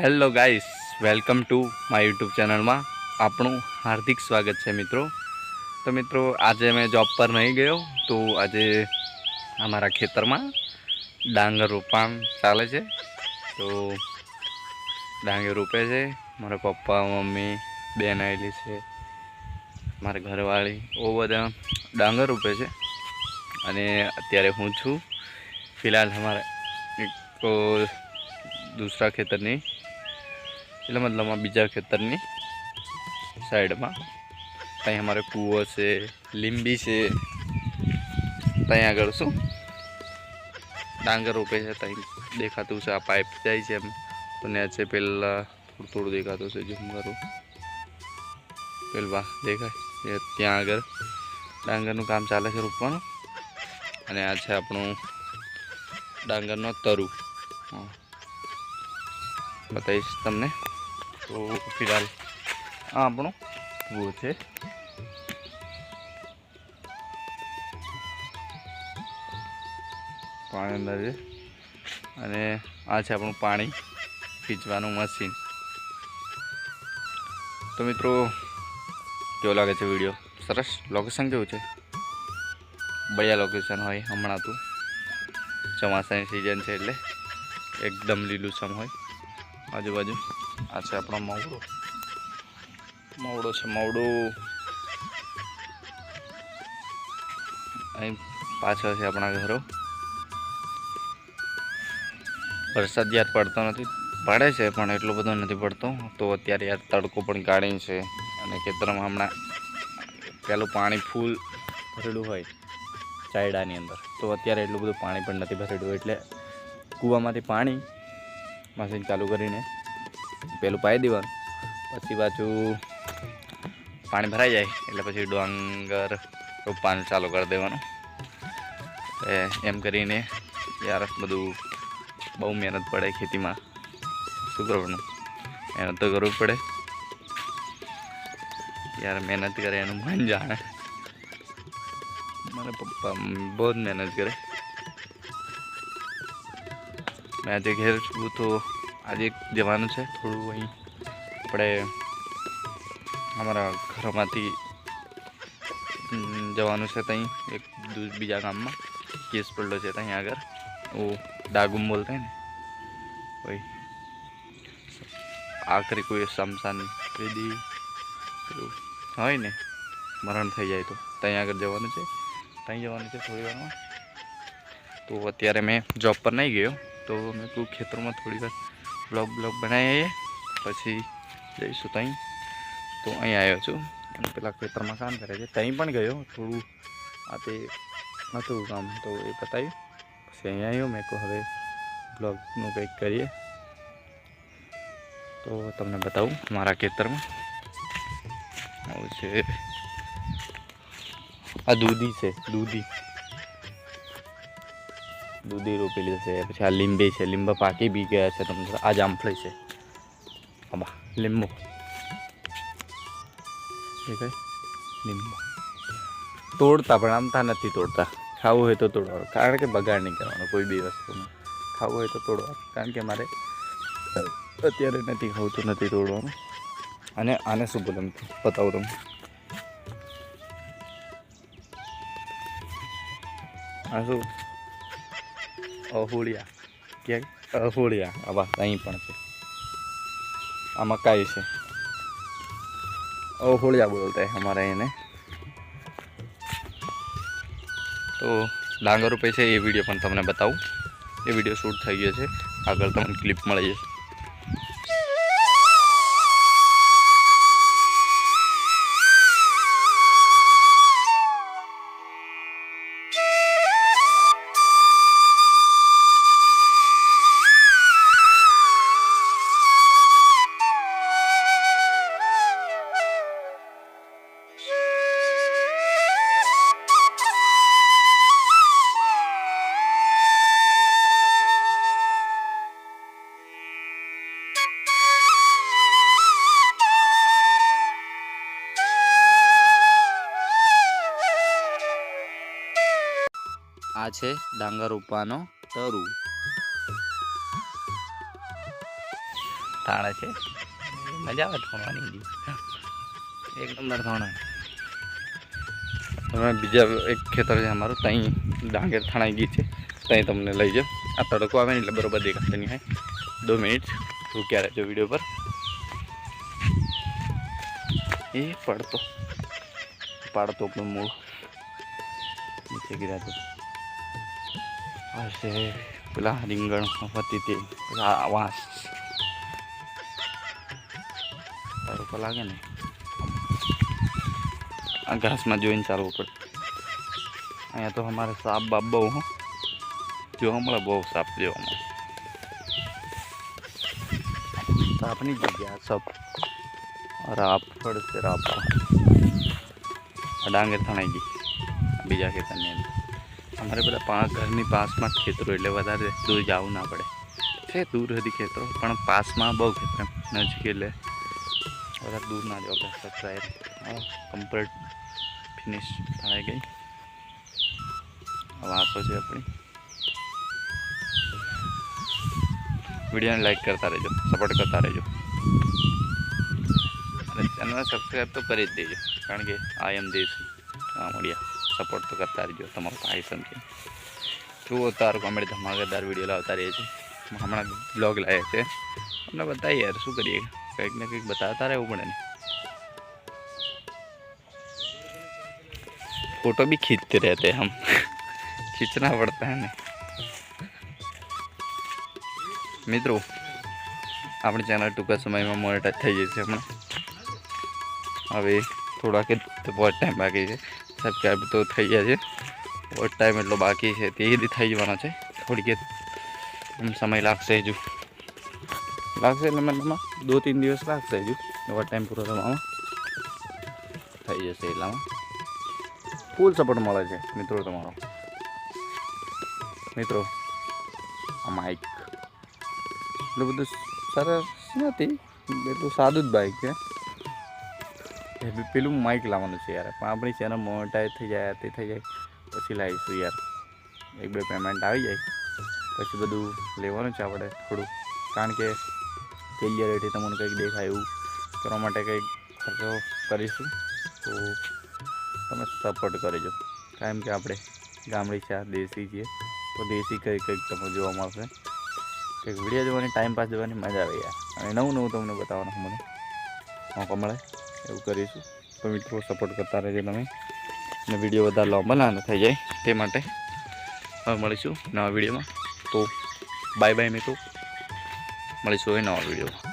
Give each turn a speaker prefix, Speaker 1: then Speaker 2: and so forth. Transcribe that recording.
Speaker 1: Hello guys welcome to my YouTube ચેનલમાં આપણું હાર્દિક સ્વાગત છે, મિત્રો. તો મિત્રો, આજે મેં જોબ પર નહીં ગયો, તો આજે અમારા ખેતરમાં ડાંગર રોપાણ ચાલે છે. તો ડાંગર રોપે છે. મારા પપ્પા, મમ્મી, બેન આવેલી છે. મારા ઘરવાળી, બહુ બધા ડાંગર રોપે છે. અને અત્યારે હું છું. ફિલહાલ અમારા એક દૂસરા ખેતરની એટલે મતલબમાં બીજા ખેતરની સાઈડમાં. ત્યાં અમારે કૂવો છે, લીંબી છે. ત્યાં આગળ શું? ડાંગર રોપે છે, ત્યાં દેખાતું છે, આ પાઇપ જાય છે એમ. તો નેચે છે પેલા થોડું થોડું દેખાતું છે ઝૂમ કરું દેખાય. ત્યાં આગળ ડાંગરનું કામ ચાલે છે રોપવાનું. અને આ છે આપણું ડાંગરનો તરુ. બતાવીશ તમને. તો ફિલહાલ આ આપણો કૂવો છે. પાણી અંદર છે. અને આ છે આપણું પાણી ખીચવાનું મશીન. તો મિત્રો, કેવો લાગે છે વીડિયો? સરસ? લોકેશન કેવું છે? બળિયા લોકેશન હોય હમણાં તું. ચોમાસાની સિઝન છે એટલે એકદમ લીલુંછમ હોય. આજુબાજુ. આ છે આપણો મવડો. મવડો છે, મવડો. અહીં પાછળ છે આપણા ઘરો. વરસાદ યાર પડતો નથી. પડે છે પણ એટલો બધો નથી પડતો. તો અત્યારે યાર તડકો પણ કાઢી છે અને ખેતરમાં હમણાં પેલું પાણી ફૂલ ભરેલું હોય ચાયડાની અંદર. તો અત્યારે એટલું બધું પાણી પણ નથી ભરેલું. એટલે કૂવામાંથી પાણી મશીન ચાલુ કરીને પેલું પાઈ દેવાનું. પછી પાછું પાણી ભરાઈ જાય એટલે પછી ડોંગર રોપવાનું ચાલુ કરી દેવાનું. એમ કરીને યાર બધું બહુ મહેનત પડે ખેતીમાં. શું કરવાનું? મહેનત તો કરવું પડે. યાર મહેનત કરે એનું મન જાણે. મારા પપ્પા બહુ જ મહેનત કરે. મેં આજે ઘેર છું તો આજે જવાનું છે થોડું અહીં આપણે અમારા ઘરમાંથી હમ, જવાનું છે ત્યાં એક દૂર બીજા ગામમાં કેસ પડલો છે ત્યાં આગળ ઓ ડાગુમ બોલતા ને ભાઈ આખરી કોઈ શમશાન પેદી પેલું હોય ને મરણ થઈ જાય તો ત્યાં આગળ જવાનું છે ત્યાં જવાનું છે થોડી વારમાં તો અત્યારે મેં જોબ પર નહીં ગયો તો મેં કહું ખેતરમાં થોડી વાર બ્લોગ બ્લોગ બનાવીએ પછી જઈશું ત્યાં તો અહીં આવ્યો છું. અને પેલા ખેતરમાં કામ કરે છે. ત્યાં પણ ગયો. થોડું આ તે હતું કામ, તો એ બતાવ્યું. પછી અહીં આવ્યો મેં કહું, હવે બ્લોગનું કંઈક કરીએ. તો તમને બતાવું મારા ખેતરમાં. આવું છે. આ દૂધી છે, દૂધી. દૂધી રોપેલી છે, પછી આ લીંબી છે, લીંબા પાકી બી ગયા છે, તમને આ જામફળી છે. આબા, લીંબુ. લીંબુ. તોડતા પણ આમતા નથી તોડતા. ખાવું હોય તો તોડવાનું, કારણ કે બગાડ નહીં કરવાનો કોઈ બી વસ્તુનું ખાવું હોય તો તોડવાનું, કારણ કે મારે અત્યારે નથી ખાવું, તો નથી તોડવાનું. અને આને શું બોલું બતાવું તમને? આ શું? અહોળિયા. ક્યાં અહોળિયા. આવા અહીં પણ છે. આ મકાઈ છે. અહોળિયા બોલતા અમારે એને. તો ડાંગર રૂપે છે, એ વીડિયો પણ તમને બતાવું. એ વીડિયો શૂટ થઈ ગયો છે. આગળ તમને ક્લિપ મળી જશે. આ છે ડાંગર ઉપવાનો તરુ. થાણે છે. મજા આવે થોડવાની એક નંબર થોણા હવે બીજા એક ખેતર છે અમારું ત્યાં ડાંગર થાણા ગઈ છે. ત્યાં તમને લઈ જાઓ આ તડકો આવે ને એટલે બરોબર દેખાશે નહીં હોય. દો મિનિટ. રૂક્યા રહેજો વીડિયો પર. એ પડતો. પાડતો પણ મૂળ. નીચે ગીરા તો હશે પેલા રીંગણ હતી તે પેલા વાંસ તડકો લાગે ને આ ઘાસમાં જોઈને ચાલવું પડે અહીંયા તો અમારે સાપ બાપ બહુ હો જોવા મળે બહુ સાપ જોવા મળે સાપની જગ્યા સપ રાફડ છે રાફડ આ ડાંગર થણાઈ ગઈ બીજા ખેતરની અંદર અમારે બધા પાંચ ઘરની પાસમાં જ ખેતરો એટલે વધારે દૂર જવું ના પડે. છે, દૂર હતી ખેતરો, પણ પાસમાં બહુ ખેતર નજીક એટલે વધારે દૂર ના જવું પડે સબસ્ક્રાઈબ કમ્પ્લીટ ફિનિશ થઈ ગઈ. વાંસો છે આપણી. વિડીયોને લાઈક કરતા રહેજો સપોર્ટ કરતા રહેજો. અને ચેનલને સબસ્ક્રાઈબ તો કરી જ દેજો, કારણ કે આ એમ દેશ મળ્યા સપોર્ટ તો કરતા રહેજો તમારો ભાઈ સમજે જુઓ તાર કોમેડી ધમાકેદાર વિડીયો લાવતા રહીએ છીએ હમણાં બ્લોગ લાવ્યા છે અમને બતાવીએ યાર શું કરીએ કંઈક ને કંઈક બતાવતા રહેવું પડે ને फोटो भी खींचते रहते हैं हम खींचना पड़ता है ने મિત્રો આપણી ચેનલ ટૂંકા સમયમાં મોનેટાઈઝ થઈ જશે હમણાં હવે થોડાક જ બહુ ટાઈમ બાકી છે સબસ્ક્રાઈબ તો થઈ ગયા છે. બહુ ટાઈમ એટલો બાકી છે. તે સુધી થઈ જવાનો છે. થોડીક સમય લાગશે હજુ. લાગશે એટલે મતલબમાં દો તીન દિવસ લાગશે હજુ. એવા ટાઈમ પૂરો થવામાં. થઈ જશે એટલામાં. ફૂલ સપોર્ટ મળે છે, મિત્રો તમારો. મિત્રો, આ માઇક એટલું બધું સરસ નથી. એટલું સાદું જ બાઇક છે. પેલું માઇક લાવવાનું છે યાર. પણ આપણી ચેનલ મોનેટાઈઝ થઈ જાય, તે થઈ જાય, પછી લાવીશું યાર. એક બે પેમેન્ટ આવી જાય, પછી બધું લેવાનું છે આપણે થોડું. કારણ કે ક્લિયરિટી તમને કંઈક દેખાય એવું કરવા માટે કંઈક ખર્ચો કરીશું. તો તમે સપોર્ટ કરજો. કારણ કે આપણે ગામડી છે દેશી છીએ. તો દેશી કંઈક કંઈક તમને જોવા મળશે. કંઈક વીડિયો જોવાની ટાઈમ પાસ જોવાની મજા આવે યાર. અને નવું નવું તમને બતાવવાનું મને. મોકો મળે. એવું કરીશું. તો મિત્રો સપોર્ટ કરતા રહેજો તમે. અને વીડિયો વધારે લાંબા ના થઈ જાય તે માટે. હવે મળીશું નવા વિડીયોમાં તો બાય બાય મિત્રો. મળીશું હવે નવા વિડીયોમાં